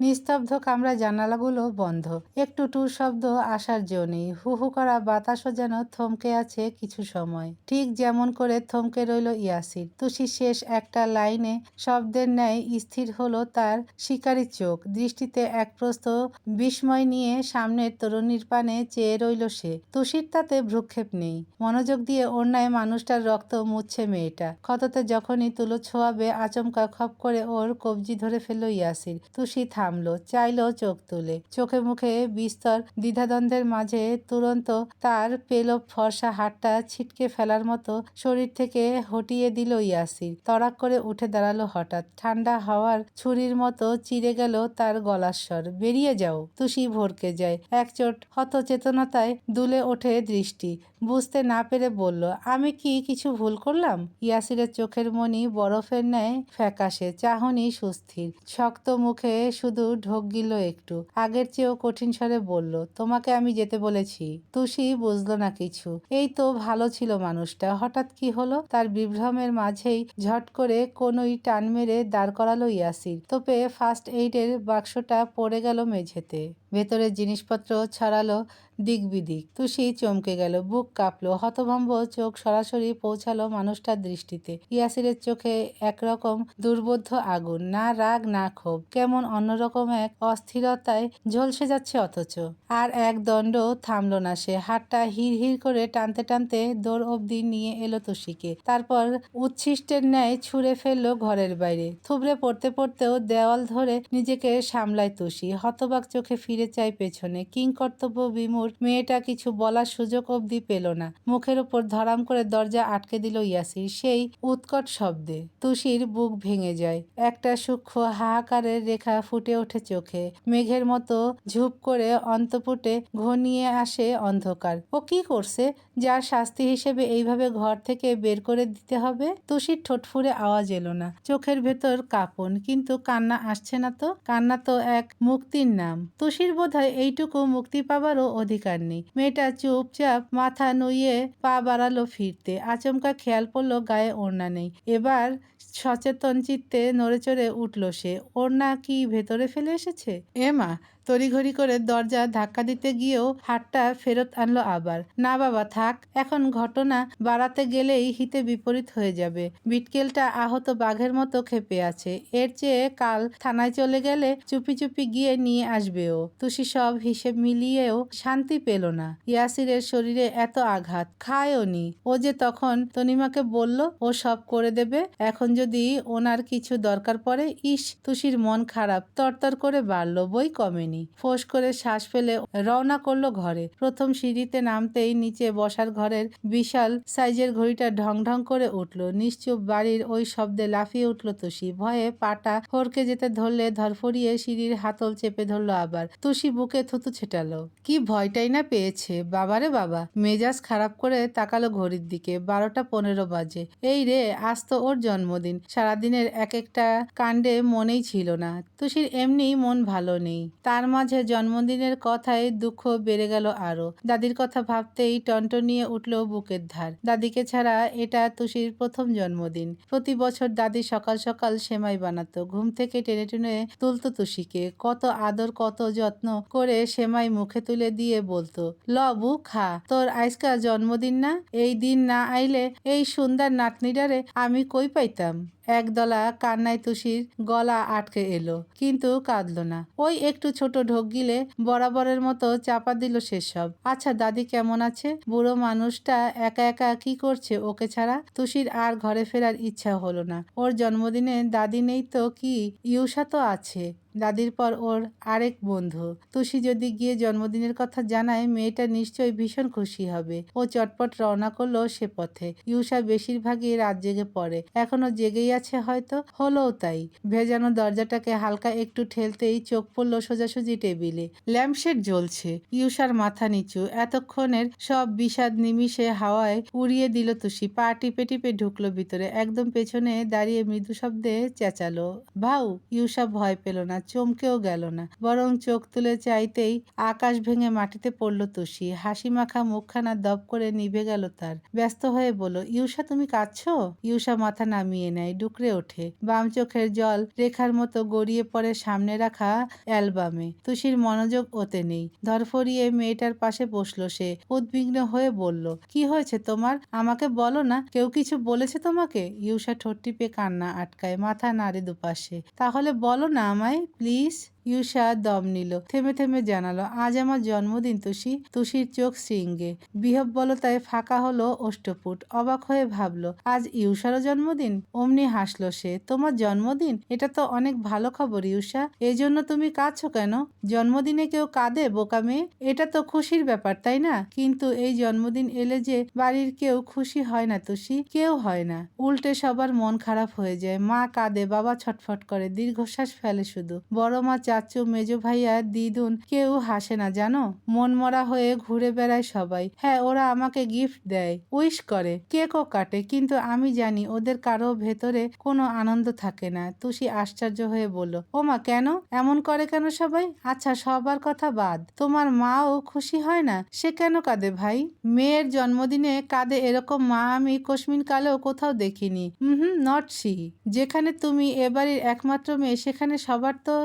নিস্তব্ধ কামরা জানালাগুলো বন্ধ। একটু টুর শব্দ আসার জো নেই। হু হু করা বাতাসও যেন থমকে আছে কিছু সময়। ঠিক যেমন করে থমকে রইল ইয়াসির। তুষি শেষ একটা লাইনে শব্দের ন্যায় স্থির হলো তার শিকারী চোখ। দৃষ্টিতে এক প্রস্ত বিস্ময় নিয়ে সামনের তরুণীর পানে চেয়ে রইল সে। তুষির তাতে ভ্রুক্ষেপ নেই। মনোযোগ দিয়ে অন্যায় মানুষটার রক্ত মুছছে মেয়েটা। ক্ষততে যখনই তুলো ছোঁয়াবে আচমকা খপ করে ওর কবজি ধরে ফেলল ইয়াসির। তুষি থামলো, চাইলো চোখ তুলে। চোখে মুখে বিস্তর দ্বিধাদ্বন্দ্বের মাঝে তুরন্ত তার পেল ফর্সা হাতটা ছিটকে ফেলার মতো শরীর থেকে হটিয়ে দিল ইয়াসির। তড়াক করে উঠে দাঁড়াল হঠাৎ। ঠান্ডা হাওয়ার ছুরির মতো চিরে গেল তার গলার স্বর বেরিয়ে যাও, তুষি ভরকে যায়। এক চোট হত চেতনতায় দুলে ওঠে দৃষ্টি। বুঝতে না পেরে বলল, আমি কি কিছু ভুল করলাম? ইয়াসিরের চোখের মনি বরফের ন্যায় ফ্যাকাশে, চাহনি সুস্থির। শক্ত মুখে শুধু ঢোক গিল একটু। আগের চেয়েও কঠিন স্বরে বলল, তোমাকে আমি যেতে বলেছি। তুষি বুঝলো না কিছু। এই তো ভালো ছিল মানুষটা। হঠাৎ কি হলো? তার বিভ্রমের মাঝেই ঝট করে কোনোই টান মেরে দাঁড় করালো ইয়াসির। তোপে ফার্স্ট এইডের বাক্সটা পড়ে গেল মেঝেতে। ভেতরের জিনিসপত্র ছড়ালো দিক বিদিক তুষি চমকে গেল, বুক কাঁপলো, হতভম্ব চোখ সরাসরি পৌঁছালো মানুষটার দৃষ্টিতে। ইয়াসিরের চোখে একরকম দুর্বোধ্য আগুন, না রাগ, না ক্ষোভ, কেমন অন্যরকম এক অস্থিরতায় ঝলসে যাচ্ছে অথচ। আর এক দণ্ড থামল না সে, হাতটা হির হির করে টানতে টানতে দৌড় অবধি নিয়ে এলো তুষিকে। তারপর উচ্ছিষ্টের ন্যায় ছুঁড়ে ফেলল ঘরের বাইরে। থুবড়ে পড়তে পড়তেও দেওয়াল ধরে নিজেকে সামলায় তুষি, হতবাক চোখে ফিরে চায় পেছনে। কিংকর্তব্য বিমূর মেয়েটা কিছু বলার সুযোগ অবধি পেল না। মুখের ওপর ধরাম করে দরজা আটকে দিল ইয়াসির। সেই উৎকট শব্দে তুষির বুক ভেঙে যায়। একটা সূক্ষ্ম হাহাকারের রেখা ফুটে ওঠে চোখে। মেঘের মতো ঝুপ করে অন্তপুটে ঘনিয়ে আসে অন্ধকার। ও কি করছে? যার শাস্তি হিসেবে এইভাবে ঘর থেকে বের করে দিতে হবে? তুষির ঠোঁটফুরে আওয়াজ এলো না। চোখের ভেতর কাঁপন, কিন্তু কান্না আসছে না তো? কান্না তো এক মুক্তির নাম। তুষির বোধহয় এইটুকু মুক্তি পাবারও অধিকার নেই। মেয়েটা চুপচাপ মাথা নুইয়ে পা বাড়ালো ফিরতে। আচমকা খেয়াল পড়ল গায়ে ওড়না নেই। এবার সচেতন চিত্তে নড়ে চড়ে উঠল সে। ওড়না কি ভেতরে ফেলে এসেছে? এ মা তড়িঘড়ি করে দরজা ধাক্কা দিতে গিয়েও হাতটা ফেরত আনলো আবার। না বাবা, থাক, এখন ঘটনা বাড়াতে গেলেই হিতে বিপরীত হয়ে যাবে। বিটকেলটা আহত বাঘের মতো খেপে আছে। এর চেয়ে কাল থানায় চলে গেলে চুপি চুপি গিয়ে নিয়ে আসবে ও। তুষি সব হিসেব মিলিয়েও শান্তি পেল না। ইয়াসিরের শরীরে এত আঘাত, খায়ও নি। ও যে তখন তনিমাকে বলল, ও সব করে দেবে? এখন যদি ওনার কিছু দরকার পড়ে, ইস, তুষির মন খারাপ, তরতর করে বাড়লো, বই কমেনি। ফোঁস করে শ্বাস ফেলে রওনা করল ঘরে। প্রথম সিঁড়িতে নামতেই নিচে বসার ঘরের বিশাল সাইজের ঘড়িটা ঢং ঢং করে উঠল। নিশ্চুপ বাড়ির ওই শব্দে লাফিয়ে উঠল তুষি। ভয়ে পাটা হরকে যেতে ধরলে ধরফরিয়ে সিঁড়ির হাতল চেপে ধরলো আবার। তুষি বুকে থুতু ছেটালো। কি ভয়টাই না পেয়েছে? বাবারে বাবা! মেজাজ খারাপ করে তাকালো ঘড়ির দিকে। বারোটা পনেরো বাজে। এই রে, আজ তো ওর জন্মদিন। সারাদিনের এক একটা কাণ্ডে মনেই ছিল না। তুষির এমনি মন ভালো নেই। তার মাঝে জন্মদিনের কথায় দুঃখ বেড়ে গেল আরও দাদির কথা ভাবতেই টনটনিয়ে উঠল বুকের ধার। দাদিকে ছাড়া এটা তুষির প্রথম জন্মদিন। প্রতি বছর দাদি সকাল সকাল সেমাই বানাতো। ঘুম থেকে টেনে টেনে তুলতো তুষিকে। কত আদর, কত যত্ন করে সেমাই মুখে তুলে দিয়ে বলতো, ল বু, খা। তোর আজকা জন্মদিন না? এই দিন না আইলে এই সুন্দর নাতনিটারে আমি কই পাইতাম? একদলা কান্নায় তুষির গলা আটকে এলো, কিন্তু কাঁদল না। ওই একটু ছোট ঢোক গিলে বরাবরের মতো চাপা দিল সেসব। আচ্ছা দাদি কেমন আছে? বুড়ো মানুষটা একা একা কি করছে ওকে ছাড়া? তুষির আর ঘরে ফেরার ইচ্ছা হলো না। ওর জন্মদিনে দাদি নেই তো কি ইউসা তো আছে। দাদির পর ওর আরেক বন্ধু। তুষি যদি গিয়ে জন্মদিনের কথা জানায়, মেয়েটা নিশ্চয়ই ভীষণ খুশি হবে। ও চটপট রওনা করল সে পথে। ইউসা বেশিরভাগই রাত জেগে পড়ে। এখনও জেগেই আছে হয়তো। হলোও তাই। ভেজানো দরজাটাকে হালকা একটু ঠেলতেই চোখ পড়ল সোজাসুজি টেবিলে। ল্যাম্পশেড জ্বলছে। ইউসার মাথা নিচু। এতক্ষণের সব বিষাদ নিমিষে হাওয়ায় উড়িয়ে দিল তুষি। পা টিপে টিপে ঢুকলো ভিতরে। একদম পেছনে দাঁড়িয়ে মৃদু শব্দে চেঁচালো। ভাউ! ইউসা ভয় পেল না। চমকেও গেল না। বরং চোখ তুলে চাইতেই আকাশ ভেঙে মাটিতে পড়ল তুষি। হাসি মাখা মুখখানা দপ করে নিভে গেল তার। ব্যস্ত হয়ে বলল, ইউষা, তুমি কাঁদছো? ইউষা মাথা নামিয়ে নেয়, ডুকরে ওঠে। বাম চোখের জল রেখার মতো গড়িয়ে পড়ে সামনে রাখা অ্যালবামে। তুষির মনোযোগ ওতে নেই। ধরফরিয়ে মেয়েটার পাশে বসল সে। উদ্বিগ্ন হয়ে বলল, কি হয়েছে তোমার? আমাকে বলো না? কেউ কিছু বলেছে তোমাকে? ইউষা ঠোঁট টিপে কান্না আটকায়, মাথা নাড়ে দুপাশে। তাহলে বলো না আমায় please? ইউষা দম নিল। থেমে থেমে জানালো, আজ আমার জন্মদিন, তুষি। তুষির চোখ সিঙ্গে বিহব্বলতায় ফাঁকা হলো অষ্টপুট অবাক হয়ে ভাবলো, আজ ইউষারও জন্মদিন? অমনি হাসলো সে, তোমার জন্মদিন? এটা তো অনেক ভালো খবর ইউষা এই জন্য তুমি কাঁদছো কেন? জন্মদিনে কেউ কাঁদে, বোকা মেয়ে? এটা তো খুশির ব্যাপার, তাই না? কিন্তু এই জন্মদিন এলে যে বাড়ির কেউ খুশি হয় না, তুষি। কেউ হয় না। উল্টে সবার মন খারাপ হয়ে যায়। মা কাঁদে, বাবা ছটফট করে, দীর্ঘশ্বাস ফেলে শুধু। বড় মা চাচু, মেজো ভাইয়া, দিদুন কেউ হাসে না, জানো? মন মরা হয়ে ঘুরে বেড়ায় সবাই। হ্যাঁ ওরা আমাকে গিফট দেয় উইশ করে। কেকও কাটে, কিন্তু আমি জানি ওদের কারও ভেতরে কোনো আনন্দ থাকে না। তুষি আশ্চর্য হয়ে বলল, ওমা, কেন? এমন করে কেন সবাই? আচ্ছা সবার কথা বাদ। তোমার মাও খুশি হয় না? সে কেন কাঁদে ভাই? মেয়ের জন্মদিনে কাঁদে এরকম মা আমি কশ্মিন কালেও কোথাও দেখিনি। হুম নট সি যেখানে তুমি এবারের একমাত্র মেয়ে, সেখানে সবার তো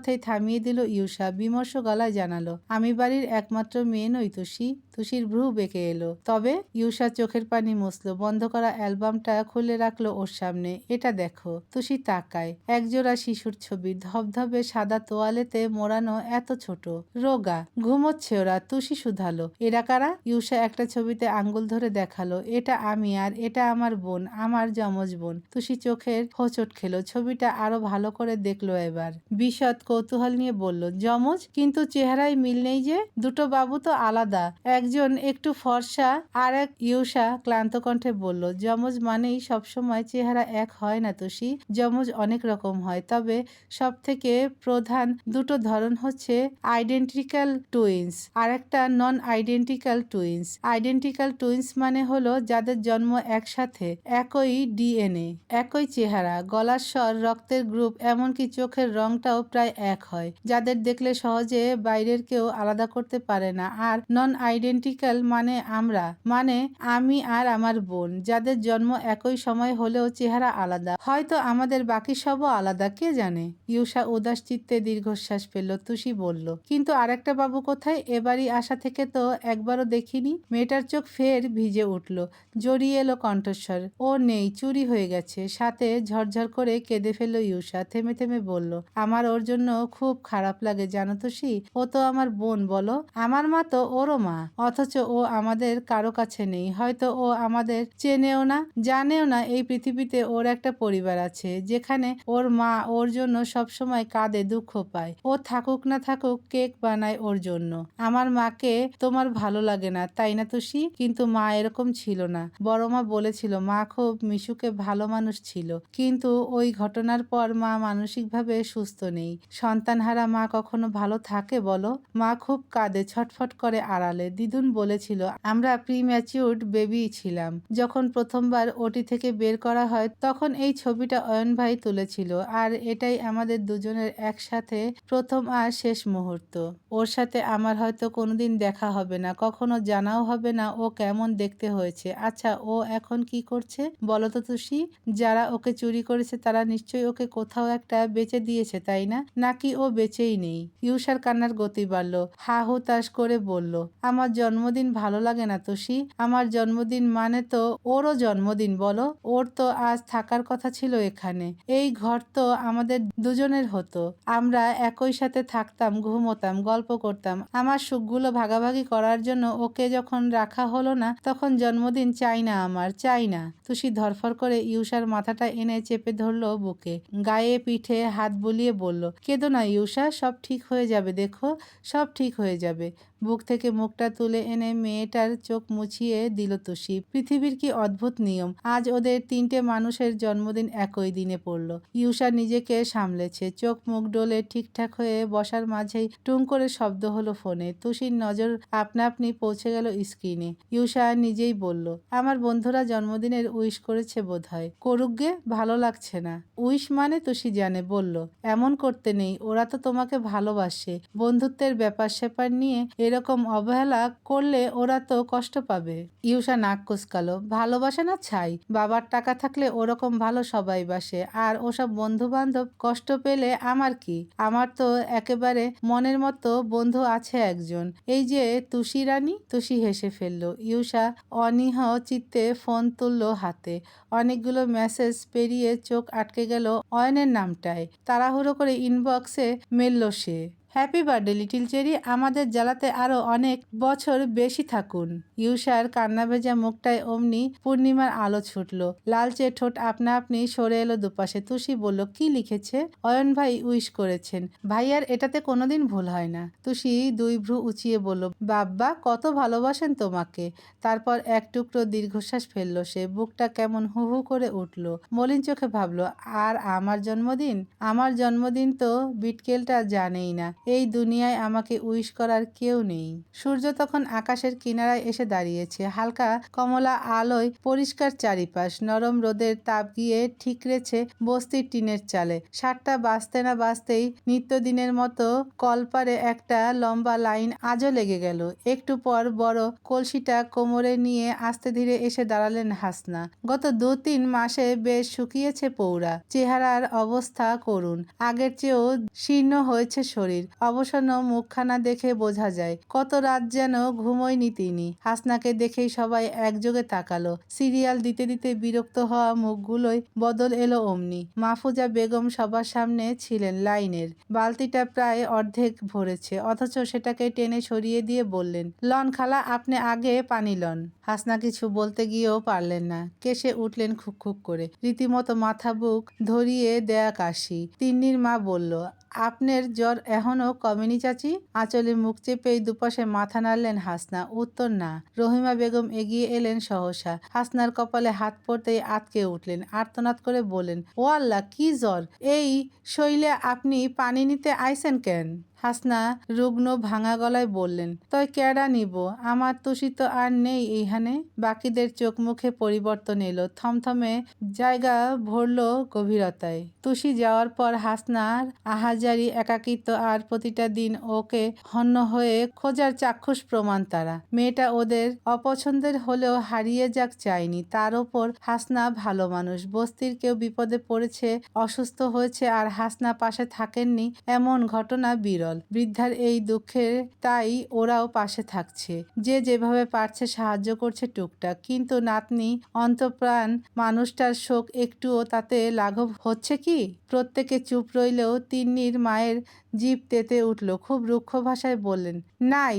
মাঝপথেই থামিয়ে দিল ইউষা বিমর্ষ গলায় জানালো আমি বাড়ির একমাত্র মেয়ে নই তুষি তুষির ভ্রু বেঁকে এলো। তবে ইউষা চোখের পানি মুছলো, বন্ধ করা অ্যালবামটা খুলে রাখল ওর সামনে। এটা দেখো, তুষি তাকায়, একজোড়া শিশুর ছবি, ধবধবে সাদা তোয়ালেতে মোড়ানো এত ছোট। রোগা, ঘুমোচ্ছে ওরা, তুষি শুধালো। এরা কারা? ইউষা একটা ছবিতে আঙ্গুল ধরে দেখাল। এটা আমি আর এটা আমার বোন, আমার যমজ বোন। তুষি চোখের হোঁচট খেলো। ছবিটা আরও ভালো করে দেখল এবার। বিশদ কৌতূহল নিয়ে বলল, যমজ, কিন্তু চেহারায় মিল নেই যে, দুটো বাবু তো আলাদা একজন একটু ফর্সা আর এক ইউষা ক্লান্ত কণ্ঠে বলল, যমজ মানেই সবসময় চেহারা এক হয় না তুষি, যমজ অনেক রকম হয়। তবে সব থেকে প্রধান দুটো ধরন হচ্ছে আইডেন্টিক্যাল টুইন্স আর একটা non identical twins identical twins মানে হলো যাদের জন্ম একসাথে, একই ডিএনএ একই চেহারা, গলার স্বর, রক্তের গ্রুপ, এমনকি চোখের রংটাও প্রায় এক হয়। যাদের দেখলে সহজে বাইরের কেউ আলাদা করতে পারে না। আর নন আইডেন্টিক্যাল মানে আমরা মানে আমি আর আমার বোন, যাদের জন্ম একই সময় হলেও চেহারা আলাদা। হয়তো আমাদের বাকি সবও আলাদা, কে জানে? ইউষা উদাস চিত্তে দীর্ঘশ্বাস পেল তুষি বলল, কিন্তু আরেকটা বাবু কোথায়? এবারই আসা থেকে তো একবারও দেখিনি। মেয়েটার চোখ ফের ভিজে উঠল, জড়িয়ে এলো কণ্ঠস্বর, ও নেই, চুরি হয়ে গেছে। সাথে ঝরঝর করে কেঁদে ফেলল ইউষা, থেমে থেমে বলল, আমার ওর জন্য খুব খারাপ লাগে, জানো তো সি ও তো আমার বোন, বলো? আমার মা তো ওরও মা। অথচ ও আমাদের কারও কাছে নেই। হয়তো ও আমাদের চেনেও না, জানেও না এই পৃথিবীতে ওর একটা পরিবার আছে, যেখানে ওর মা ওর জন্য সবসময় কাঁদে, দুঃখ পায়। ও থাকুক না থাকুক কেক বানায় ওর জন্য। আমার মাকে তোমার ভালো লাগে না, তাই না তুষি? কিন্তু মা এরকম ছিল না। বড় মা বলেছিল, মা খুব মিশুকে ভালো মানুষ ছিল। কিন্তু ওই ঘটনার পর মা মানসিকভাবে সুস্থ নেই। সন্তানহারা মা কখনো ভালো থাকে বলো? মা খুব কাঁদে, ছটফট করে আড়ালে দিদুন বলেছিল, আমরা প্রিম্যাচিউর্ড বেবি ছিলাম। যখন প্রথমবার ওটি থেকে বের করা হয়, তখন এই ছবিটা অয়ন ভাই তুলেছিল, আর এটাই আমাদের দুজনের একসাথে প্রথম আর শেষ মুহূর্ত। ওর সাথে আমার হয়তো কোনোদিন দেখা হবে না, কখনো জানাও হবে না ও কেমন দেখতে হয়েছে। আচ্ছা ও এখন কি করছে বলো তো তুষি? যারা ওকে চুরি করেছে, তারা নিশ্চয়ই ওকে কোথাও একটা বেচে দিয়েছে, তাই না? নাকি ও বেঁচেই নেই? ইউষার কান্নার গতি বাড়ল। হা হুতাশ করে বলল, আমার জন্মদিন ভালো লাগে না তুষি। আমার জন্মদিন মানে তো ওরও জন্মদিন বলো। ওর তো আজ থাকার কথা ছিল এখানে। এই ঘর তো আমাদের দুজনের হতো। আমরা একই সাথে থাকতাম, ঘুমোতাম, গল্প করতাম। আমার সুখগুলো ভাগাভাগি করার জন্য ওকে যখন রাখা হলো না, তখন জন্মদিন চাই না আমার, চাই না। তুষি ধরফর করে ইউষার মাথাটা এনে চেপে ধরলো বুকে। গায়ে পিঠে হাত বুলিয়ে বলল, কেঁদো না ইউষা সব ঠিক হয়ে যাবে, দেখো, সব ঠিক হয়ে যাবে। বুক থেকে মুখটা তুলে এনে মেয়েটার চোখ মুছিয়ে দিল তুষি। পৃথিবীর কি অদ্ভুত নিয়ম? আজ ওদের তিনটে মানুষের জন্মদিন একই দিনে পড়ল। ইউষা নিজেকে সামলেছে। চোখ মুখ ডোলে ঠিকঠাক হয়ে বসার মাঝেই টুং করে শব্দ হলো ফোনে। তুষির নজর আপনা আপনি পৌঁছে গেল স্ক্রিনে। ইউষা নিজেই বলল, আমার বন্ধুরা জন্মদিনের উইশ করেছে বোধহয়। করুক গে, ভালো লাগছে না। উইশ মানে? তুষি জানে, বলল, এমন করতে নেই। ওরা তো তোমাকে ভালোবাসে। বন্ধুত্বের ব্যাপার স্যাপার নিয়ে এরকম অবহেলা করলে ওরা তো কষ্ট পাবে। ইউষা নাক কুচকালো, ভালোবাসে না ছাই? বাবার টাকা থাকলে ওরকম ভালো সবাই বাসে। আর ওসব বন্ধু বান্ধব কষ্ট পেলে আমার কি? আমার তো একেবারে মনের মতো বন্ধু আছে একজন। এই যে তুষি রানী, তুষি হেসে ফেলল। ইউষা অনীহ চিত্তে ফোন তুললো হাতে। অনেকগুলো মেসেজ পেরিয়ে চোখ আটকে গেল অয়নের নামটায়। তাড়াহুড়ো করে ইনবক্সে মেলল সে। Happy birthday, little Cherry. আমাদের জ্বালাতে আরও অনেক বছর বেশি থাকুন। ইউষার কান্না ভেজা মুখটায় অমনি পূর্ণিমার আলো ছুটলো। লালচে ঠোঁট আপনা আপনি সরে এলো দুপাশে। তুষি বলল, কি লিখেছে? অয়ন ভাই উইশ করেছেন ভাইয়ার এটাতে কোনোদিন ভুল হয় না। তুষি দুই ভ্রু উঁচিয়ে বলল, বাব্বা, কত ভালোবাসেন তোমাকে। তারপর এক টুকরো দীর্ঘশ্বাস ফেলল সে। বুকটা কেমন হু হু করে উঠল। মলিন চোখে ভাবলো, আর আমার জন্মদিন? আমার জন্মদিন তো বিটকেলটা জানেই না। এই দুনিয়ায় আমাকে উইশ করার কেউ নেই। সূর্য তখন আকাশের কিনারায় এসে দাঁড়িয়েছে। হালকা কমলা আলোয় পরিষ্কার চারিপাশ, নরম রোদের তাপ গিয়ে ঠিকরেছে বস্তির টিনের চালে। সাতটা বাজতে না বাজতেই নিত্যদিনের মতো কলপারে একটা লম্বা লাইন আজও লেগে গেল। একটু পর বড় কলসিটা কোমরে নিয়ে আস্তে ধীরে এসে দাঁড়ালেন হাসনা। গত দু তিন মাসে বেশ শুকিয়েছে পৌরা। চেহারার অবস্থা করুন। আগের চেয়েও শীর্ণ হয়েছে শরীর। অবসন্ন মুখখানা দেখে বোঝা যায়, কত রাত যেন ঘুমোয়নি তিনি। হাসনাকে দেখেই সবাই একযোগে তাকালো। সিরিয়াল দিতে দিতে বিরক্ত হওয়া মুখগুলোই বদল এলো অমনি। মাহফুজা বেগম সবার সামনে ছিলেন লাইনের। বালতিটা প্রায় অর্ধেক ভরেছে, অথচ সেটাকে টেনে সরিয়ে দিয়ে বললেন, লন খালা, আপনি আগে পানি লন। হাসনা কিছু বলতে গিয়েও পারলেন না। কেসে উঠলেন খুক খুক করে। রীতিমতো মাথা বুক ধরিয়ে দেয়া কাশি। তিন্নির মা বলল আপনার জ্বর এখনও কমেনি চাচি। আঁচলে মুখ চেপেই দুপাশে মাথা নাড়লেন হাসনা। উত্তর, না। রহিমা বেগম এগিয়ে এলেন সহসা। হাসনার কপালে হাত পড়তেই আটকে উঠলেন। আর্তনাদ করে বলেন ও আল্লাহ কি জ্বর? এই শৈলে আপনি পানি নিতে আইসেন কেন? হাসনা রুগ্ন ভাঙা গলায় বললেন, তয় কেডা নিব? আমার তুষি তো আর নেই এইখানে। বাকিদের চোখ মুখে পরিবর্তন এলো। থমথমে জায়গা ভরল গভীরতায়। তুষি যাওয়ার পর হাসনার আহাজারি একাকিত্ব আর প্রতিটা দিন ওকে হন্য হয়ে খোঁজার চাক্ষুষ প্রমাণ তারা। মেয়েটা ওদের অপছন্দের হলেও হারিয়ে যাক চায়নি। তার ওপর হাসনা ভালো মানুষ। বস্তির কেউ বিপদে পড়েছে, অসুস্থ হয়েছে আর হাসনা পাশে থাকেননি, এমন ঘটনা বিরল। বৃদ্ধার এই দুঃখের তাই ওরাও পাশে থাকছে। যে যেভাবে পারছে সাহায্য করছে টুকটাক। কিন্তু নাতনি, অন্তপ্রাণ মানুষটার শোক একটুও তাতে লাঘব হচ্ছে কি? প্রত্যেকে চুপ রইলেও তিন্নির মায়ের জিভ তেতে উঠল। খুব রুক্ষ ভাষায় বললেন, নাই,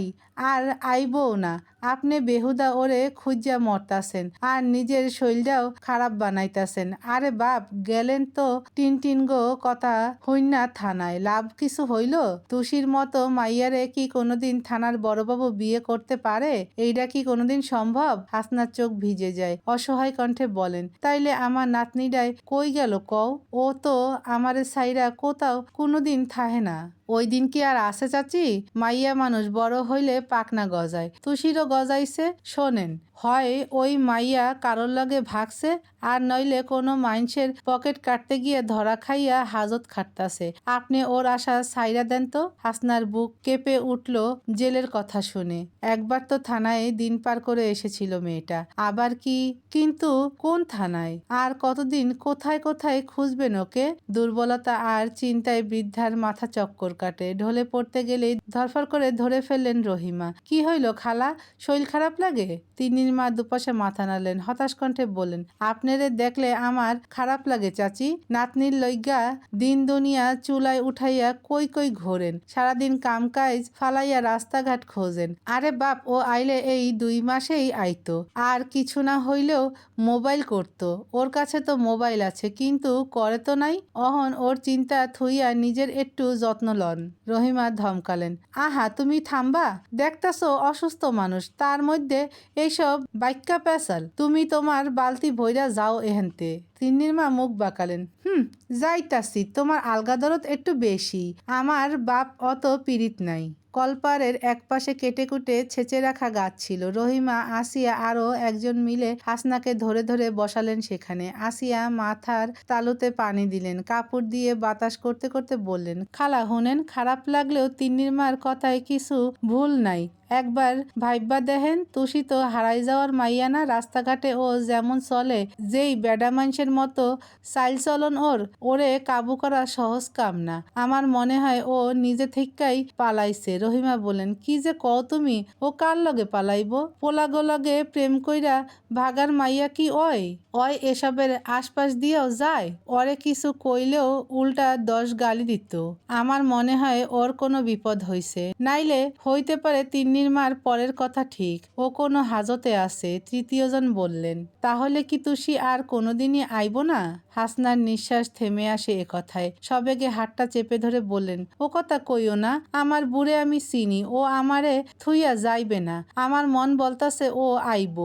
আর আইবও না। আপনি বেহুদা ওরে খুঁজা মরতাছেন, আর নিজের শৈলটাও খারাপ বানাইতাছেন। আরে বাপ, গেলেন তো টিন টিন গো কথা হইনা থানায়। লাভ কিছু হইল? তুষির মতো মাইয়ারে কি কোনোদিন থানার বড়বাবু বিয়ে করতে পারে? এইটা কি কোনোদিন সম্ভব? হাসনার চোখ ভিজে যায়। অসহায় কণ্ঠে বলেন, তাইলে আমার নাতনিটাই কই গেল কও? ও তো আমারে সাইরা কোথাও কোনোদিন থাহে না। ওই দিন কি আর আসে চাচি? মাইয়া মানুষ বড় হইলে পাকনা গজায়। তুষিরও গজাইছে, শোনেন। হয় ওই মাইয়া কারোর লগে ভাগছে, আর নইলে কোনো মাইনসের পকেট কাটতে গিয়ে ধরা খাইয়া হাজত খাটতাছে। আপনি ওর আশা সাইরা দেন তো? হাসনার বুক কেঁপে উঠল জেলের কথা শুনে। একবার তো থানায় দিন পার করে এসেছিল মেয়েটা। আবার কি? কিন্তু কোন থানায়? আর কতদিন কোথায় কোথায় খুঁজবেন ওকে? দুর্বলতা আর চিন্তায় বৃদ্ধার মাথা চক্কর কাটে। ঢলে পড়তে গেলেই ধরফর করে ধরে ফেললেন রহিমা। কি হইল খালা? শরীর খারাপ লাগে? তিন্নির মা দুপাশে মাথা নাড়লেন, হতাশ কণ্ঠে বললেন, আপনারে দেখলে আমার খারাপ লাগে চাচি। নাতনির লইগা দিন দুনিয়া চুলায় উঠাইয়া কই কই ঘোরেন। সারাদিন কাম কাজ ফালাইয়া রাস্তাঘাট খোঁজেন। আরে বাপ, ও আইলে এই দুই মাসেই আইতো। আর কিছু না হইলেও মোবাইল করতো। ওর কাছে তো মোবাইল আছে, কিন্তু করে তো নাই। অহন ওর চিন্তা থুইয়া নিজের একটু যত্ন লয়। কন রহিমা ধমকালেন, আহা, তুমি থামবা? দেখতাছো, অসুস্থ মানুষ। তার মধ্যে এইসব বাক্যা পেশাল তুমি তোমার বালতি ভৈরা যাও এহেনতে। তিন্নির মা মুখ বাঁকালেন, হুম, যাইতাছি। তোমার আলগা দরদ একটু বেশি। আমার বাপ অত পীড়িত নাই। কলপারের একপাশে কেটে কুটে ছেঁচে রাখা গাছ ছিল। রহিমা, আসিয়া আরও একজন মিলে হাসনাকে ধরে ধরে বসালেন সেখানে। আসিয়া মাথার তালুতে পানি দিলেন, কাপড় দিয়ে বাতাস করতে করতে বললেন, খালা, হুনেন, খারাপ লাগলেও তিন্নির মার কথায় কিছু ভুল নাই। একবার ভাইব্বা দেখেন তুষি তো হারাই যাওয়ার মাইয়া না রাস্তাঘাটে ও যেমন চলে, যেই বেডা মানুষের মতো চাইল চলন ওর, ওরে কাবু করা সহজ কাম না। আমার মনে হয় ও নিজে থেকেই পালাইছে। রহিমা বলেন, কি যে কও তুমি? ও কার লগে পালাইব? পোলাগো লগে প্রেম কইরা ভাগার মাইয়া কি ওই ওই এসবের আশপাশ দিয়েও যায়? ওরে কিছু কইলেও উল্টা দশ গালি দিত। আমার মনে হয় ওর কোনো বিপদ হইছে। নাইলে হইতে পারে তিন্নির মার পরের কথা ঠিক। ও কোনো হাজতে আছে, তৃতীয়জন বললেন, তাহলে কি তুষি আর কোনোদিনই আইব না? হাসনার নিঃশ্বাস থেমে আসে এ কথায়। সবেগে হাতটা চেপে ধরে বললেন, ও কথা কইও না, আমার বুড়ে আমি চিনি, ও আমারে থুইয়া যাইবে না। আমার মন বলতাছে ও আইব,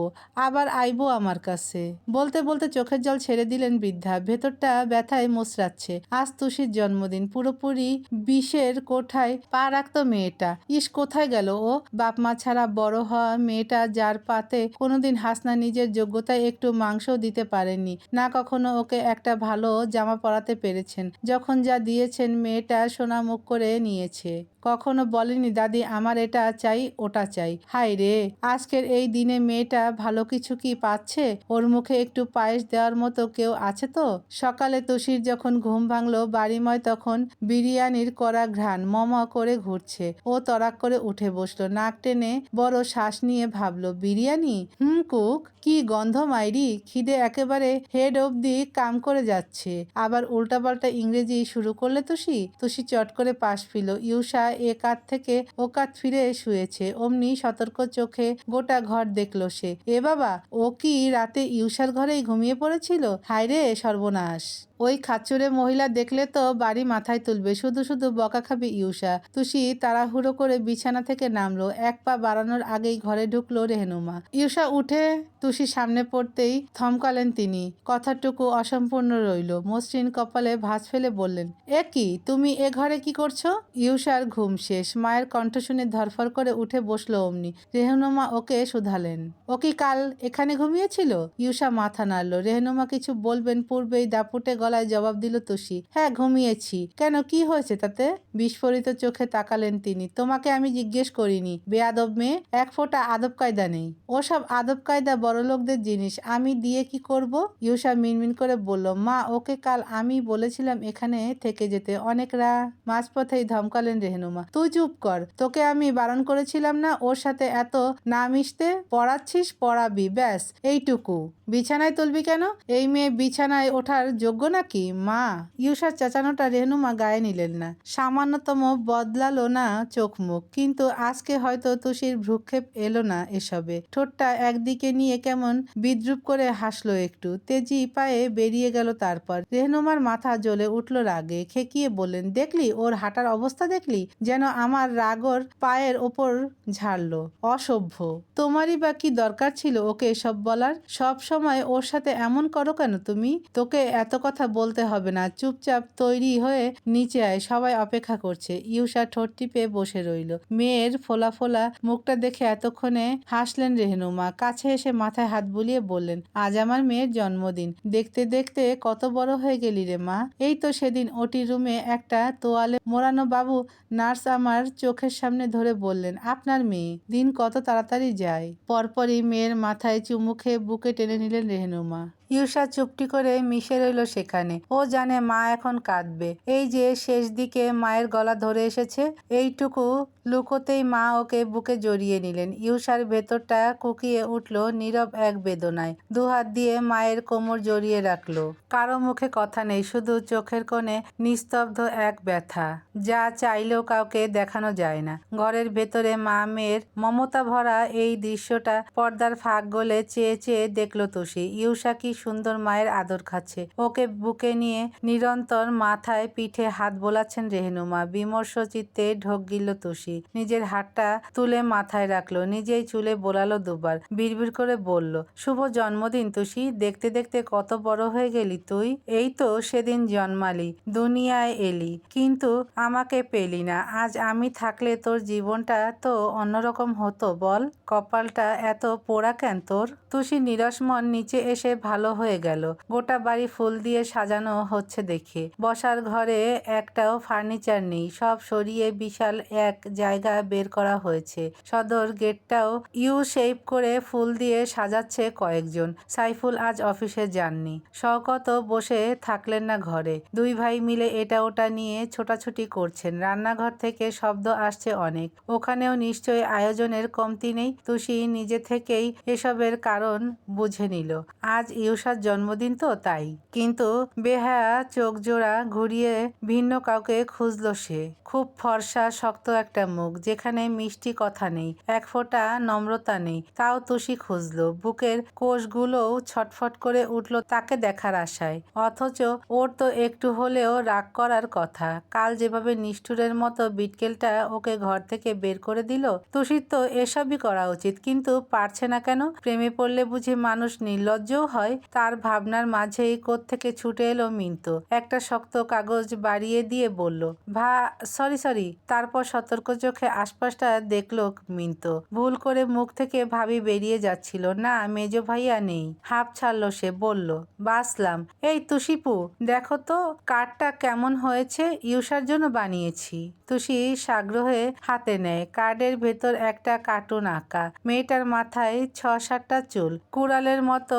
আবার আইব আমার কাছে। বলতে বলতে চোখের জল ছেড়ে দিলেন বৃদ্ধা, ভেতরটা ব্যথায় মোচড়াচ্ছে আজ তুষির জন্মদিন, পুরোপুরি বিষের কোঠায় পা রাখতো মেয়েটা। ইস, কোথায় গেল ও? বাপ মা ছাড়া বড় হওয়া মেয়েটা যার পাতে কোনোদিন হাসনা নিজের যোগ্যতায় একটু মাংস দিতে পারেনি। না কখনো ওকে একটা ভালো জামা পরাতে পেরেছেন। যখন যা দিয়েছেন মেয়েটা সোনা মুখ করে নিয়েছে। কখনো বলেনি, দাদি, আমার এটা চাই, ওটা চাই। হাই রে, আজকের এই দিনে মেয়েটা ভালো কিছু কি পাচ্ছে? ওর মুখে একটু পায়েস দেওয়ার মতো কেউ আছে তো? সকালে তুষির যখন ঘুম ভাঙলো, বাড়িময় তখন বিরিয়ানির কড়া ঘ্রাণ, মম করে ঘুরছে। ও তরাক করে উঠে বসল, নাক টেনে বড় শ্বাস নিয়ে ভাবলো, বিরিয়ানি? হুম, কুক, কি গন্ধ মাইরি, খিদে একেবারে হেড অবধি কাম করে যাচ্ছে। আবার উল্টাপাল্টা ইংরেজি শুরু করলে তুষি? তুষি চট করে পাশ ফিল ইউষা এ কাত থেকে ও কাত ফিরে শুয়েছে। অমনি সতর্ক চোখে গোটা ঘর দেখল সে। এ বাবা, ও কি রাতে ইউসার ঘরেই ঘুমিয়ে পড়েছিল? হায় রে সর্বনাশ! ওই খাচ্চুরে মহিলা দেখলে তো বাড়ি মাথায় তুলবে। শুধু শুধু বকা খাবে ইউষা তুষি তাড়াহুড়ো করে বিছানা থেকে নামলো। এক পা বাড়ানোর আগেই ঘরে ঢুকলো রেহনুমা। ইউষা উঠে তুষির সামনে পড়তেই থমকালেন তিনি। কথাটুকু অসম্পূর্ণ রইল। মসৃণ কপালে ভাঁজ ফেলে বললেন, এ কি? তুমি এ ঘরে কি করছ? ইউষার ঘুম শেষ। মায়ের কণ্ঠ শুনে ধরফর করে উঠে বসল অমনি। রেহনুমা ওকে শুধালেন, ও কি কাল এখানে ঘুমিয়েছিল? ইউষা মাথা নাড়ল। রেহনুমা কিছু বলবেন পূর্বেই দাপুটে গলায় জবাব দিল তুষি। হ্যাঁ ঘুমিয়েছি। কেন? কি হয়েছে তাতে? বিস্ফোরিত চোখে তাকালেন তিনি। তোমাকে আমি জিজ্ঞেস করিনি। বেয়াদব মেয়ে, এক ফোঁটা আদব কায়দা নেই। ওসব আদব কায়দা বড়লোকদের জিনিস। আমি দিয়ে কি করব? ইউষা মিনমিন করে বলল, মা, ওকে কাল আমি বলেছিলাম এখানে থেকে যেতে। অনেকরা মাঝপথেই ধমকালেন রেহনুমা, তুই চুপ কর। তোকে আমি বারণ করেছিলাম না? ওর সাথে এত না মিশতে? পড়াচ্ছিস? পড়াবি। ব্যাস, এইটুকু। বিছানায় তুলবি কেন? এই মেয়ে বিছানায় ওঠার যোগ্য নাকি? মা ইউষার চেঁচানোটা রেহনুমা গায়ে নিলেন না। সামান্যতম বদলালো না চোখ মুখ, কিন্তু আজকে হয়তো তুষির ভ্রুক্ষেপ এলো না এসবে। ঠোঁটটা একদিকে নিয়ে কেমন বিদ্রুপ করে হাসলো একটু, তেজি পায়ে বেরিয়ে গেল তারপর। রেহনুমার মাথা জ্বলে উঠল রাগে, খেকিয়ে বললেন, দেখলি, ওর হাঁটার অবস্থা দেখলি? যেন আমার রাগর পায়ের ওপর ঝাড়লো। অসভ্য। তোমারই বা কি দরকার ছিল ওকে এসব বলার? সব সময় ওর সাথে এমন করো কেন তুমি? তোকে এত কথা বলতে হবে না। চুপচাপ তৈরি হয়ে নিচে আয়, সবাই অপেক্ষা করছে। ইউষা ঠোঁট টিপে বসে রইল। মেয়ের ফোলা ফোলা মুখটা দেখে এতক্ষণে হাসলেন রেহনুমা। কাছে এসে মাথায় হাত বুলিয়ে বললেন, আজ আমার মেয়ের জন্মদিন। দেখতে দেখতে কত বড় হয়ে গেলি রে মা। এই তো সেদিন ওটি রুমে একটা তোয়ালে মোড়ানো বাবু নার্স আমার চোখের সামনে ধরে বললেন, আপনার মেয়ে, দিন কত তাড়াতাড়ি যায়? পরপরই মেয়ের মাথায় চুমু খেয়ে বুকে টেনে নিলেন রেহনুমা। ইউষা চুপটি করে মিশে রইল সেখানে। ও জানে মা এখন কাঁদবে। এই যে শেষ দিকে মায়ের গলা ধরে এসেছে, এইটুকু লুকোতেই মা ওকে বুকে জড়িয়ে নিলেন। ইউষার ভেতরটা কুকিয়ে উঠল নীরব এক বেদনায়। দুহাত দিয়ে মায়ের কোমর জড়িয়ে রাখল। কারও মুখে কথা নেই, শুধু চোখের কোণে নিস্তব্ধ এক ব্যথা। যা চাইলেও কাউকে দেখানো যায় না। ঘরের ভেতরে মা মেয়ের মমতা ভরা এই দৃশ্যটা পর্দার ফাঁক গলে চেয়ে চেয়ে দেখল তুষি। ইউষা কি সুন্দর মায়ের আদর খাচ্ছে। ওকে বুকে নিয়ে নিরন্তর মাথায় পিঠে হাত বোলাচ্ছেন রেহনুমা। বিমর্ষ চিত্তে ঢোক গিল তুষি। নিজের হাতটা তুলে মাথায় রাখল, নিজেই চুলে বোলালো দুবার। বিড়বিড় করে বলল, শুভ জন্মদিন তুষি, দেখতে দেখতে কত বড় হয়ে গেলি তুই? এই তো সেদিন জন্মালি, দুনিয়ায় এলি, কিন্তু আমাকে পেলি না। আজ আমি থাকলে তোর জীবনটা তো অন্যরকম হতো, বল। কপালটা এত পোড়া কেন তোর? তুষি নিরস মন নিচে এসে ভালো হয়ে গেল। গোটা বাড়ি ফুল দিয়ে সাজানো হচ্ছে দেখে। বসার ঘরে একটাও ফার্নিচার নেই। সব সরিয়ে বিশাল এক জায়গা বের করা হয়েছে। সদর গেটটাও ইউ শেপ করে ফুল দিয়ে সাজাচ্ছে কয়েকজন। সাইফুল আজ অফিসে যাননি। শওকত বসে থাকলেন না ঘরে। দুই ভাই মিলে এটা ওটা নিয়ে ছোটাছুটি করছেন। রান্নাঘর থেকে শব্দ আসছে অনেক। ওখানেও নিশ্চয়ই আয়োজনের কমতি নেই। তুষি নিজে থেকেই এসবের কারণ বুঝে নিল। আজ ইউসার জন্মদিন তো তাই। কিন্তু বেহায়া চোখ জোড়া ঘুরিয়ে ভিন্ন কাউকে খুঁজলো সে। খুব ফর্সা, শক্ত একটা মুখ, যেখানে মিষ্টি কথা নেই, এক ফোঁটা নম্রতা নেই, তাও তুষি খুঁজলো। বুকের কোষগুলোও ছটফট করে উঠল তাকে দেখার আশায়। অথচ ওর তো একটু হলেও রাগ করার কথা। কাল যেভাবে নিষ্ঠুরের মতো বিটকেলটা ওকে ঘর থেকে বের করে দিল, তুষির তো এসবই করা উচিত। কিন্তু পারছে না কেন? প্রেমে পড়লে বুঝি মানুষ নির্লজ্জও হয় তার ভাবনার মাঝেই থেকে ছুটে এলো মিন্তু একটা শক্ত কাগজ বাড়িয়ে দিয়ে বলল, ভা, সরি সরি। তারপর সতর্ক চোখে আশপাশটা দেখল মিন্তু ভুল করে মুখ থেকে ভাবি বেরিয়ে যাচ্ছিল, না, মেজো ভাইয়া নেই। হাফ ছাড়লো সে, বলল বাসলাম এই তুষিপু, দেখো তো কার্ডটা কেমন হয়েছে, ইউসার জন্য বানিয়েছি। তুষি সাগ্রহে হাতে নেয় কার্ডের ভেতর একটা কার্টুন আঁকা। মেয়েটার মাথায় ছ সাতটা চুল। কুড়ালের মতো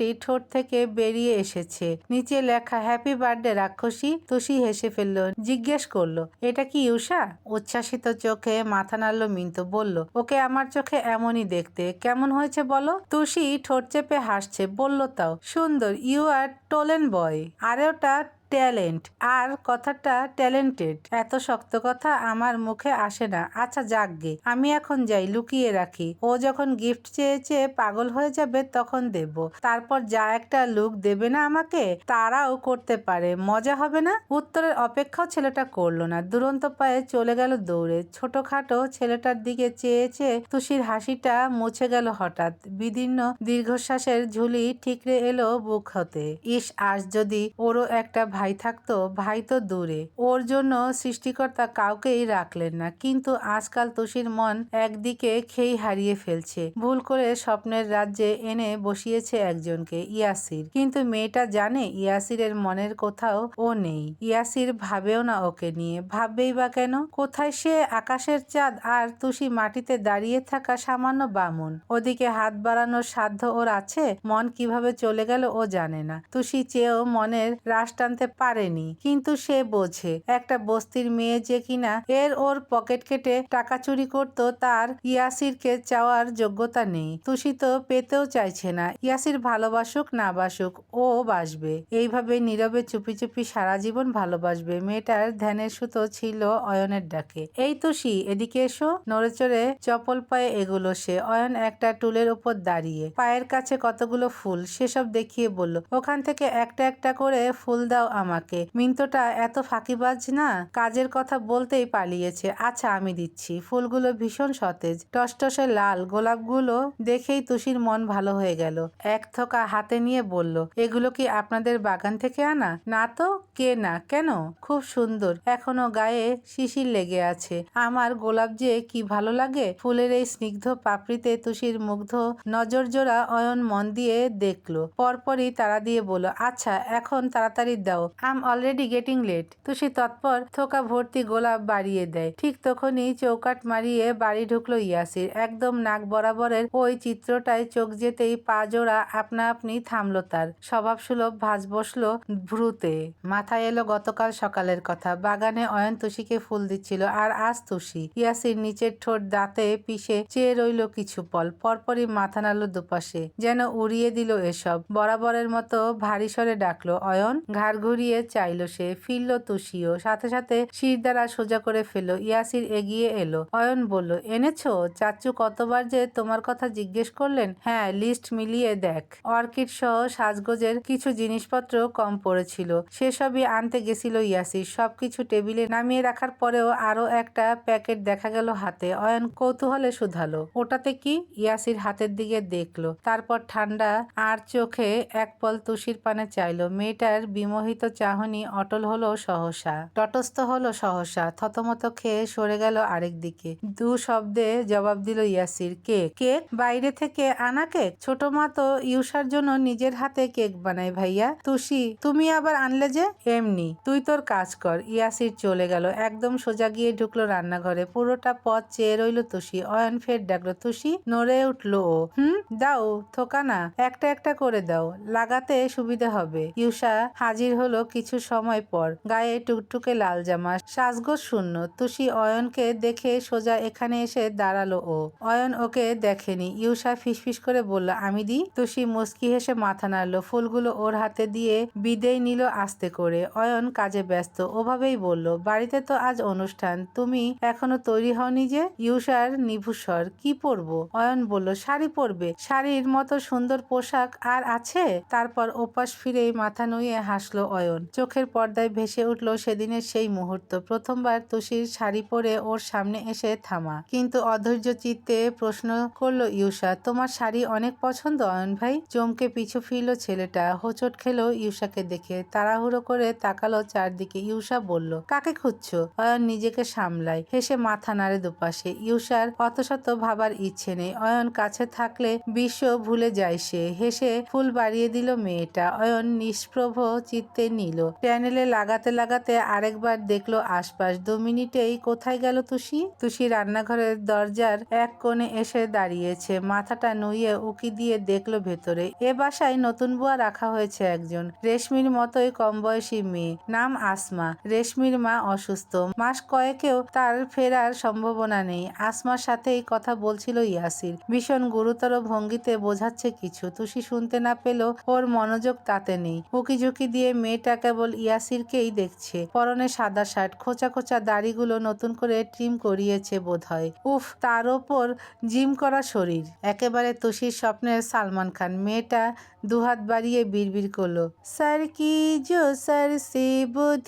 দাঁতকপাটি ঠোঁট থেকে বেরিয়ে এসেছে। নিচে লেখা, হ্যাপি বার্থডে, রাক্ষসী! তুষি হেসে ফেলল, জিজ্ঞেস করল, এটা কি ইউষা উচ্ছ্বাসিত চোখে মাথা নাড়ল মিন্তু বলল, ওকে আমার চোখে এমনই দেখতে। কেমন হয়েছে বলো? তুষি ঠোঁট চেপে হাসছে, বলল তাও, সুন্দর, ইউ আর টোলেন বয়। আরে ওটা ট্যালেন্ট। আর কথাটা ট্যালেন্টেড। এত শক্ত কথা আমার মুখে আসে না। আচ্ছা যাকগে। আমি এখন যাই, লুকিয়ে রাখি। ও যখন গিফট চেয়েছে পাগল হয়ে যাবে, তখন দেব। তারপর যা একটা লুক দেবে না আমাকে, তারাও করতে পারে। মজা হবে না? উত্তরের অপেক্ষাও ছেলেটা করল না। দুরন্ত পায়ে চলে গেল দৌড়ে। ছোটখাটো ছেলেটার দিকে চেয়েছে তুষির হাসিটা মুছে গেল হঠাৎ। বিদীর্ণ দীর্ঘশ্বাসের ঝুলি ঠিকরে এলো বুক হতে। ইস, আজ যদি ওরও একটা ভাই থাকতো, ভাই তো দূরে। ওর জন্য সৃষ্টিকর্তা কাউকেই রাখলেন না। কিন্তু আজকাল তুষির মন একদিকে খেই হারিয়ে ফেলছে। ভুল করে স্বপ্নের রাজ্যে এনে বসিয়েছে একজনকে, ইয়াসির। কিন্তু মেয়েটা জানে ইয়াসিরের মনের কোথাও ও নেই। ইয়াসির ভাবেও না ওকে নিয়ে। ভাববেই বা কেন? কোথায় সে আকাশের চাঁদ আর তুষি মাটিতে দাঁড়িয়ে থাকা সামান্য বামুন? ওদিকে হাত বাড়ানোর সাধ্য ওর আছে? মন কীভাবে চলে গেল ও জানে না। তুষি চেয়েও মনের রাশ টানতে পারেনি। কিন্তু সে বোঝে, একটা বস্তির মেয়ে যে কিনা এর ওর পকেট কেটে টাকা চুরি করত তার ইয়াসিরকে চাওয়ার যোগ্যতা নেই। তুষি তো পেতেও চাইছে না, ইয়াসির ভালোবাসুক না বাসুক, ও বাসবে। এইভাবে নীরবে চুপি চুপি সারা জীবন ভালোবাসবে। মেয়েটার ধ্যানের সুতো ছিল অয়নের ডাকে। এই তুষি, এদিকে এসো। নড়ে চড়ে চপল পায়ে এগুলো সে। অয়ন একটা টুলের উপর দাঁড়িয়ে পায়ের কাছে কতগুলো ফুল, সেসব দেখিয়ে বলল, ওখান থেকে একটা একটা করে ফুল দাও আমাকে। মিন্তটা এত ফাঁকিবাজ না, কাজের কথা বলতেই পালিয়েছে। আচ্ছা আমি দিচ্ছি। ফুলগুলো ভীষণ সতেজ। টসটসে লাল, গোলাপগুলো দেখেই তুষির মন ভালো হয়ে গেল। এক থোকা হাতে নিয়ে বলল, এগুলো কি আপনাদের বাগান থেকে আনা? না তো, কে না, কেন? খুব সুন্দর, এখনও গায়ে শিশির লেগে আছে। আমার গোলাপ যে কি ভালো লাগে? ফুলের এই স্নিগ্ধ পাপড়িতে তুষির মুগ্ধ নজর জোড়া অয়ন মন দিয়ে দেখল। পরপরই তারা দিয়ে বলল আচ্ছা এখন তাড়াতাড়ি দাও। আম অলরেডি গেটিং লেট তুষি তৎপর থোকা ভর্তি গোলাপ বাড়িয়ে দেয়। ঠিক তখনই চৌকাট মারিয়ে বাড়ি ঢুকলো ইয়াসির। একদম নাক বরাবরের ওই চিত্রটায় চোখ যেতেই পা জোড়া আপনা আপনি থামলো তার। স্বভাব সুলভ ভাজ বসল ভ্রুতে। মাথায় এলো গতকাল সকালের কথা। বাগানে অয়ন তুষিকে ফুল দিচ্ছিল আর আজ তুষি। ইয়াসির নিচের ঠোঁট দাঁতে পিষে চেয়ে রইল কিছু পল। পরপরই মাথা নাড়লো দুপাশে। যেন উড়িয়ে দিল এসব। বরাবরের মতো ভারী স্বরে ডাকলো, অয়ন, ঘাড় ঘুরিয়ে চাইলো সে, ফিরল তুষিও। সাথে সাথে শির দ্বারা সোজা করে ফেলল। ইয়াসির এগিয়ে এলো। অয়ন বলল, এনেছো? চাচু কতবার যে তোমার কথা জিজ্ঞেস করলেন হ্যাঁ লিস্ট মিলিয়ে দেখ। অর্কিড সহ সাজগোজের কিছু জিনিসপত্র কম পড়েছিল। সেসবই আনতে গেছিল ইয়াসির। সবকিছু টেবিলে নামিয়ে রাখার পরেও আরও একটা প্যাকেট দেখা গেল হাতে। অয়ন কৌতূহলে শুধালো, ওটাতে কি? ইয়াসির হাতের দিকে দেখল। তারপর ঠান্ডা আর চোখে এক পল তুষির পানে চাইলো। মেয়েটার বিমোহিত চাহনি অটল হলো সহসা, তটস্থ হলো সহসা, থতমত খেয়ে সরে গেল আরেক দিকে। দু শব্দে জবাব দিল ইয়াসির কেক কেক বাইরে থেকে আনা কেক? ছোট মা তো ইউসার জন্য নিজের হাতে কেক বানায় ভাইয়া। তুষি, তুমি আবার আনলে যে? এমনি, তুই তোর কাজ কর। ইয়াসির চলে গেল, একদম সোজা গিয়ে ঢুকলো রান্নাঘরে। পুরোটা পথ চেয়ে রইল তুষি। অয়ন ফের ডাকলো, তুষি, নড়ে উঠল ও। হুম? দাও, থোকা না, একটা একটা করে দাও। লাগাতে সুবিধা হবে। ইউসা হাজির হলো কিছু সময় পর। গায়ে টুকটুকে লাল জামা, সাজগোজ শূন্য। তুষি অয়নকে দেখে সোজা এখানে এসে দাঁড়াল ও। অয়ন ওকে দেখেনি। ইউসা ফিসফিস করে বলল, আমি দি? তুষি মুস্কি হেসে মাথা নাড়লো। ফুলগুলো ওর হাতে দিয়ে বিদেয় নিল আস্তে করে। অয়ন কাজে ব্যস্ত। ওভাবেই বলল, বাড়িতে তো আজ অনুষ্ঠান। তুমি এখনও তৈরি হওনি যে? ইউসার নিভুস্বর কি পরবো? অয়ন বলল, শাড়ি পরবে। শাড়ির মতো সুন্দর পোশাক আর আছে? তারপর ওপাশ ফিরেই মাথা নুয়ে হাসলো অয়ন চোখের পর্দায় ভেসে উঠল সেদিনের সেই মুহূর্ত। প্রথমবার তুষির শাড়ি পরে ওর সামনে এসে থামা। কিন্তু অধৈর্য চিত্তে প্রশ্ন করল ইউসা তোমার শাড়ি অনেক পছন্দ অয়ন ভাই? চমকে পিছু ফিরল ছেলেটা। হোঁচট খেলো ইউসাকে দেখে। তাড়াহুড়ো করে তাকালো চারদিকে। ইউসা বলল, কাকে খুঁজছো? অয়ন নিজেকে সামলায়। হেসে মাথা নাড়ে দুপাশে। ইউসার অত শত ভাবার ইচ্ছে নেই। অয়ন কাছে থাকলে বিশ্ব ভুলে যায় সে। হেসে ফুল বাড়িয়ে দিল মেয়েটা। অয়ন নিষ্প্রভ চিত্তে নিল। প্যানেলে লাগাতে লাগাতে আরেকবার দেখল আশপাশ। দু মিনিটেই কোথায় গেল তুষি? তুষি রান্নাঘরের দরজার এক কোণে এসে দাঁড়িয়েছে। মাথাটা নুইয়ে উকি দিয়ে দেখল ভেতরে। এ বাসায় নতুন বুয়া রাখা হয়েছে একজন। রেশমির মতোই কম বয়সী মেয়ে। নাম আসমা। রেশমির মা অসুস্থ। মাস কয়েকেও তার ফেরার সম্ভাবনা নেই। আসমার সাথেই কথা বলছিল ইয়াসির। ভীষণ গুরুতর ভঙ্গিতে বোঝাচ্ছে কিছু। তুষি শুনতে না পেলেও ওর মনোযোগ তাতে নেই। উকি ঝুঁকি দিয়ে মেয়েটা কেবল ইয়াসিরকেই দেখছে। পরনে সাদা শার্ট, খোঁচা খোঁচা দাড়িগুলো নতুন করে ট্রিম করিয়েছে বোধ হয় উফ, তার ওপর জিম করা শরীর। একেবারে তুষির স্বপ্নের সালমান খান। মেয়েটা দুহাত বাড়িয়ে বিড়বিড় করল, স্যার কি জো, স্যার সে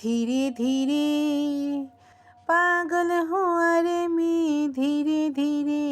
ধীরে ধীরে, পাগল হুয়া রে মে ধীরে ধীরে।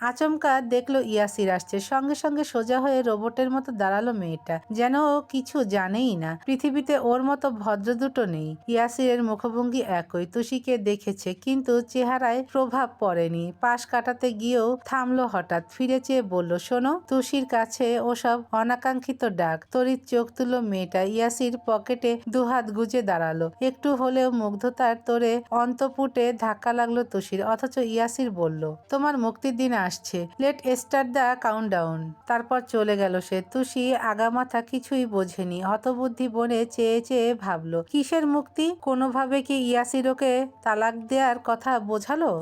আচমকা দেখল ইয়াসির আসছে। সঙ্গে সঙ্গে সোজা হয়ে রোবটের মতো দাঁড়াল মেয়েটা। যেন ও কিছু জানেই না। পৃথিবীতে ওর মতো ভদ্র দুটো নেই। ইয়াসিরের মুখভঙ্গি একই। তুষিকে দেখেছে, কিন্তু চেহারায় প্রভাব পড়েনি। পাশ কাটাতে গিয়েও থামলো হঠাৎ। ফিরে চেয়ে বলল, শোনো, তুষির কাছে ওসব অনাকাঙ্ক্ষিত ডাক। তরিত চোখ তুলো মেয়েটা। ইয়াসির পকেটে দুহাত গুজে দাঁড়াল। একটু হলেও মুগ্ধতার তোরে অন্তপুটে ধাক্কা লাগল তুষির। অথচ ইয়াসির বলল, তোমার মুক্তির দিন আসছে। লেট স্টার্ট দ্য কাউন্টডাউন তারপর চলে গেল সে। তুষি, আগামাথা কিছুই বোঝেনি। হতবুদ্ধি বনে চেয়ে চেয়ে ভাবলো, কিসের মুক্তি? কোনোভাবে কি ইয়াসিরোকে তালাক দেওয়ার কথা বোঝালো?